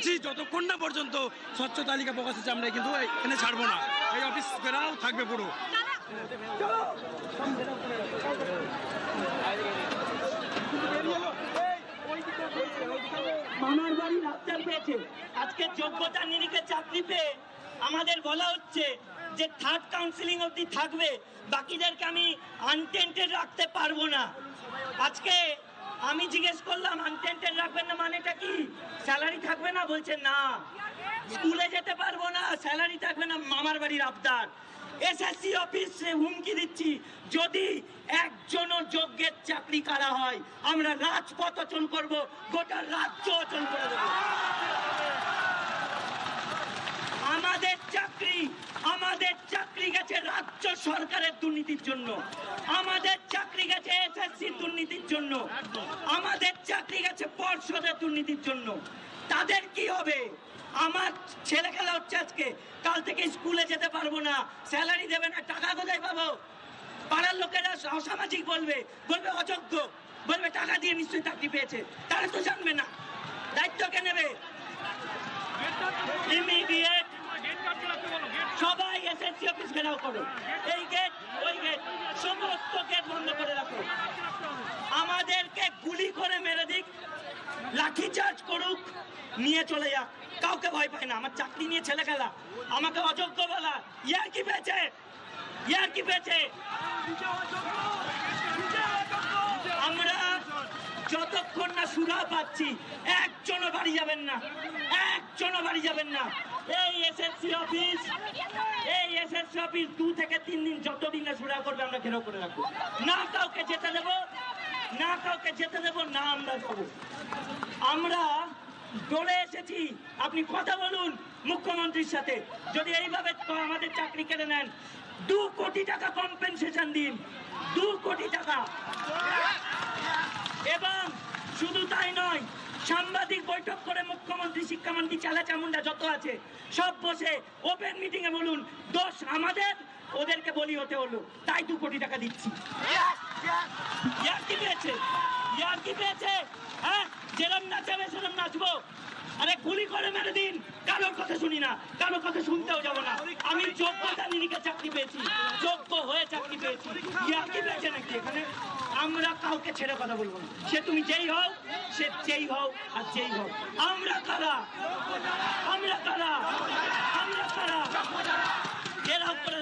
বলেছি যতক্ষণ না পর্যন্ত স্বচ্ছ তালিকা প্রকাশ হচ্ছে আমরা কিন্তু এখানে ছাড়বো না। এই অফিস ফেরাও থাকবে পুরো। মামার বাড়ি পেয়েছে। আজকে যোগ্যতা নিরিখে চাকরি পেয়ে আমাদের বলা হচ্ছে যে থার্ড কাউন্সিলিং অবধি থাকবে, বাকিদেরকে আমি আনটেন্টেড রাখতে পারব না। আজকে আমি জিজ্ঞেস করলাম আনটেন্টেড রাখবেন না মানেটা কি? স্যালারি থাকবে না? বলছে, না। স্কুলে যেতে পারব না স্যালারি থাকবে না, মামার বাড়ির আবদার। এসএসসি অফিসে হুমকি দিচ্ছি, যদি একজনও যোগ্যের চাকরি করা হয়, আমরা রাজপথ অচল করব, গোটা রাজ্য অচল করে দেবো আমাদের চাকরি আমাদের চাকরি গেছে রাজ্য সরকারের দুর্নীতির জন্য। আমাদের চাকরি গেছে এসএসসি দুর্নীতির জন্য। আমাদের চাকরি গেছে পর্ষদের দুর্নীতির জন্য। তাদের কি হবে? আমার ছেলে খেলা হচ্ছে আজকে। কাল থেকে স্কুলে যেতে পারব না। স্যালারি দেবে না। টাকা কোথায় পাবো? পাড়ার লোকেরা অসামাজিক বলবে। বলবে অযোগ্য। বলবে টাকা দিয়ে নিশ্চয়ই চাকরি পেয়েছে। তারা তো জানবে না। দায়িত্ব কে নেবে? ইমিডিয়েট সবাই এসএসসি অফিস ঘেরাও করো। এই গেট, ওই গেট, সমস্ত গেট বন্ধ করে রাখো। আমাদেরকে গুলি করে মেরে দিক, লাঠি চার্জ করুক, নিয়ে চলে যাক। কাউকে ভয় পায় না, আমার চাকরি নিয়ে ছেলে খেলা। আমাকে অযোগ্য বলা। ইয়ার কি পেয়েছে? ইয়ার কি পেয়েছে? যতক্ষণ না সুরা পাচ্ছি, একজনও বাড়ি যাবেন না, একজনও বাড়ি যাবেন না। এই এসএসসি অফিস, এই এসএসসি অফিস দু থেকে তিন দিন যতদিন না সুরা করবে, আমরা ঘেরাও করে রাখব। না কাউকে যেতে দেব, না কাউকে যেতে দেব, না আমরা যাব। আমরা দৌড়ে এসেছি, আপনি কথা বলুন মুখ্যমন্ত্রীর সাথে। যদি এইভাবে আমাদের চাকরি কেড়ে নেন, দু কোটি টাকা কম্পেনসেশন দিন, দু কোটি টাকা। সাংবাদিক বৈঠক করে মুখ্যমন্ত্রী শিক্ষামন্ত্রী চালা চামুন্ডা যত আছে সব বসে ওপেন মিটিং এ বলুন দোষ আমাদের ওদেরকে বলি হতে হলো। তাই দু কোটি টাকা দিচ্ছি। কি পেয়েছে? ইয়ার কি পেয়েছে? হ্যাঁ যেরম নাচাবে সেরম নাচবো। আরে গুলি করে মেরে দিন কারোর কথা শুনি না কারোর কথা শুনতেও যাব না। আমি যোগ্যতা নিরিখে চাকরি পেয়েছি যোগ্য হয়ে চাকরি আমরা কাউকে ছেড়ে কথা বলব না। সে তুমি যেই হও, সে যেই হও আর যেই হও। আমরা কারা? আমরা কারা? আমরা কারা? ঘেরাও করে।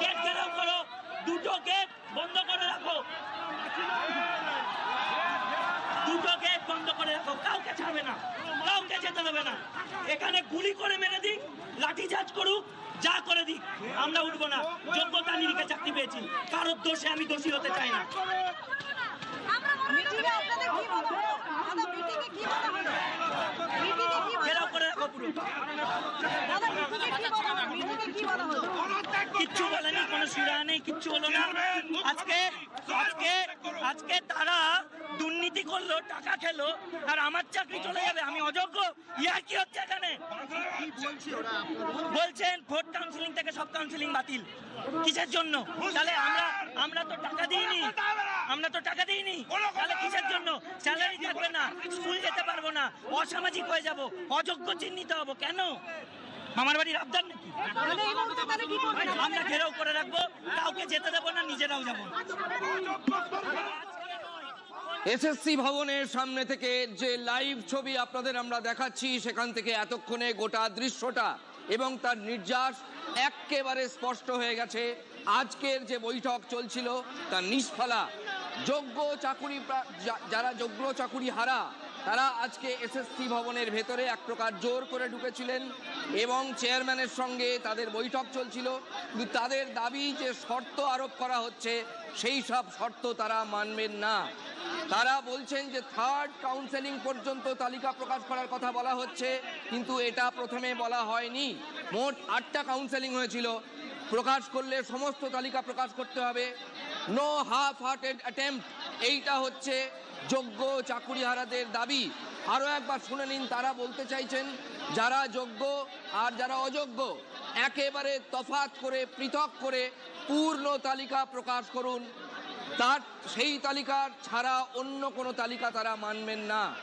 গেট এখানে গুলি করে মেরে দিক লাঠি চার্জ করুক যা করে দিক আমরা উঠবো না। যোগ্যতা নিরিখে চাকরি পেয়েছি। কারোর দোষে আমি দোষী হতে চাই না। কিচ্ছু বলেনি নেই কিচ্ছু হলো না। আজকে আজকে আজকে তারা দুর্নীতি করল টাকা খেলো আর আমার চাকরি চলে যাবে আমি অযোগ্য। ইয়া কি হচ্ছে এখানে? বলছেন ফোর্থ কাউন্সিলিং থেকে সব কাউন্সিলিং বাতিল। কিসের জন্য? তাহলে আমরা আমরা তো টাকা দিইনি। আমরা তো টাকা দিইনি। তাহলে কিসের জন্য? স্যালারি থাকবে না। স্কুল যেতে পারব না। অসামাজিক হয়ে যাব। অযোগ্য চিহ্নিত হব। কেন? মামার বাড়ির আবদার নাকি? আমরা ঘেরাও করে রাখব, কাউকে যেতে দেবো না, নিজেরাও যাব। এসএসসি ভবনের সামনে থেকে যে লাইভ ছবি আপনাদের আমরা দেখাচ্ছি, সেখান থেকে এতক্ষণে গোটা দৃশ্যটা এবং তার নির্যাস একেবারে স্পষ্ট হয়ে গেছে। আজকের যে বৈঠক চলছিল, তার নিষ্ফলা। যোগ্য চাকুরি যারা যোগ্য চাকুরি হারা তারা আজকে এসএসসি ভবনের ভেতরে এক প্রকার জোর করে ঢুকেছিলেন এবং চেয়ারম্যানের সঙ্গে তাদের বৈঠক চলছিল। কিন্তু তাদের দাবি যে শর্ত আরোপ করা হচ্ছে, সেই সব শর্ত তারা মানবেন না। তারা বলছেন যে থার্ড কাউন্সেলিং পর্যন্ত তালিকা প্রকাশ করার কথা বলা হচ্ছে, কিন্তু এটা প্রথমে বলা হয়নি। মোট আটটা কাউন্সেলিং হয়েছিল। প্রকাশ করলে সমস্ত তালিকা প্রকাশ করতে হবে। নো হাফ হার্টেড অ্যাটেম্প এইটা হচ্ছে যোগ্য চাকুরিহারাদের দাবি। আরও একবার শুনে নিন, তারা বলতে চাইছেন, যারা যোগ্য আর যারা অযোগ্য, একেবারে তফাৎ করে, পৃথক করে, পূর্ণ তালিকা প্রকাশ করুন। তার, সেই তালিকার ছাড়া অন্য কোনো তালিকা তারা মানবেন না।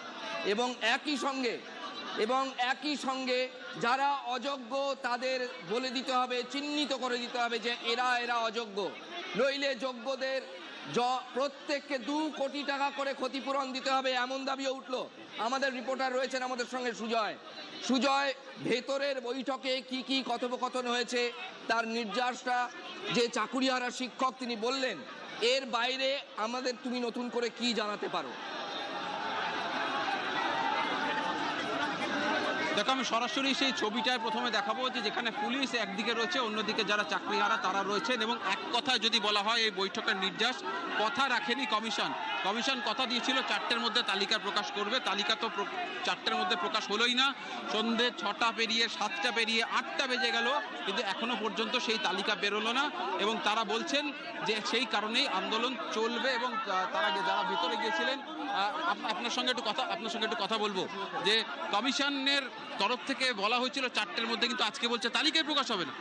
এবং একই সঙ্গে, এবং একই সঙ্গে যারা অযোগ্য, তাদের বলে দিতে হবে, চিহ্নিত করে দিতে হবে যে এরা এরা অযোগ্য। নইলে যোগ্যদের প্রত্যেককে দু কোটি টাকা করে ক্ষতিপূরণ দিতে হবে, এমন দাবিও উঠল। আমাদের রিপোর্টার রয়েছেন আমাদের সঙ্গে সুজয়। সুজয়, ভেতরের বৈঠকে কি কি কথোপকথন হয়েছে, তার নির্যাসটা, যে চাকুরিহারা শিক্ষক তিনি বললেন, এর বাইরে আমাদের তুমি নতুন করে কি জানাতে পারো? দেখো, আমি সরাসরি সেই ছবিটায় প্রথমে দেখাবো যে যেখানে পুলিশ একদিকে রয়েছে, অন্যদিকে যারা চাকরিহারা, তারা রয়েছেন এবং এক কথায় যদি বলা হয় এই বৈঠকের নির্যাস কথা রাখেনি কমিশন। কমিশন কথা দিয়েছিল, চারটের মধ্যে তালিকা প্রকাশ করবে। তালিকা তো চারটের মধ্যে প্রকাশ হলোই না। সন্ধে ছটা পেরিয়ে সাতটা পেরিয়ে আটটা বেজে গেল, কিন্তু এখনও পর্যন্ত সেই তালিকা বেরোলো না এবং তারা বলছেন যে সেই কারণেই আন্দোলন চলবে এবং তারা যারা ভিতরে গিয়েছিলেন আপনার সঙ্গে একটু কথা আপনার সঙ্গে একটু কথা বলব। যে কমিশনের তরফ থেকে বলা হয়েছিল চারটের মধ্যে, কিন্তু আজকে বলছে তালিকায় প্রকাশ হবে না।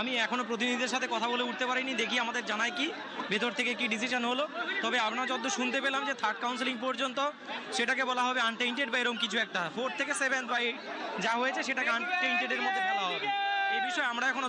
আমি এখনও প্রতিনিধিদের সাথে কথা বলে উঠতে পারিনি, দেখি আমাদের জানায় কি, ভেতর থেকে কি ডিসিশন হলো। তবে আপনারা যত শুনতে পেলাম যে থার্ড কাউন্সিলিং পর্যন্ত সেটাকে বলা হবে আনটেইন্টেড বা এরকম কিছু একটা। ফোর্থ থেকে সেভেন্থ বা যা হয়েছে সেটাকে আনটেইন্টেডের মধ্যে ফেলা হবে। এই বিষয়ে আমরা এখনও